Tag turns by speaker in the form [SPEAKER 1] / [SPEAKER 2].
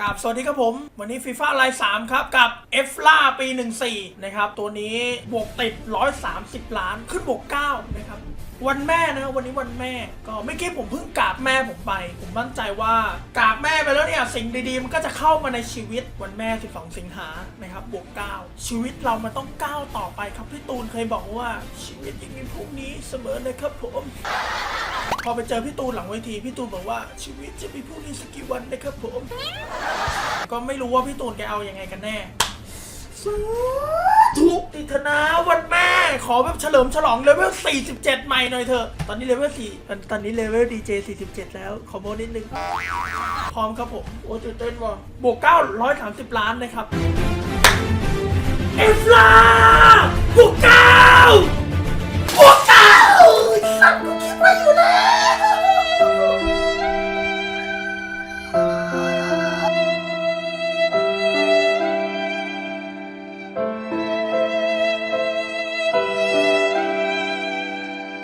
[SPEAKER 1] กับสวัสดีครับผม วันนี้ฟีฟ่าไลน์3ครับ กับเอฟล่าปี 14 นะครับ ตัวนี้บวกติด 130 ล้านขึ้นบวก 9 นะครับ วันแม่นะวันนี้วันแม่ ก็ไม่คิดผมเพิ่งกราบแม่ผมไป ผมมั่นใจว่ากราบแม่ไปแล้วเนี่ย สิ่งดีๆ มันก็จะเข้ามาในชีวิตวันแม่ 12 สิงหานะครับบวก 9 ชีวิตเรามันต้องก้าวต่อไปครับพี่ตูนเคยบอกว่าชีวิตยังมีพรุ่งนี้เสมอเลยครับผมพอไปเจอพี่ตูนหลังเวที พี่ตูนบอกว่าชีวิตจะมีพรุ่งนี้สักกี่วันนะครับผม ก็ไม่รู้ว่าพี่ตูนแกเอายังไงกันแน่สาธุติธนาวันแม่ ขอแบบเฉลิมฉลองเลเวล 47 ใหม่หน่อยเถอะ ตอนนี้เลเวล4ตอนตอนนี้เลเวลดีเจ 47 แล้ว ขอโบนิดนึง พร้อมครับผม โอ้ตื่นเต้นว่ะบวก 930 ล้านนะครับ เอฟลาบวก9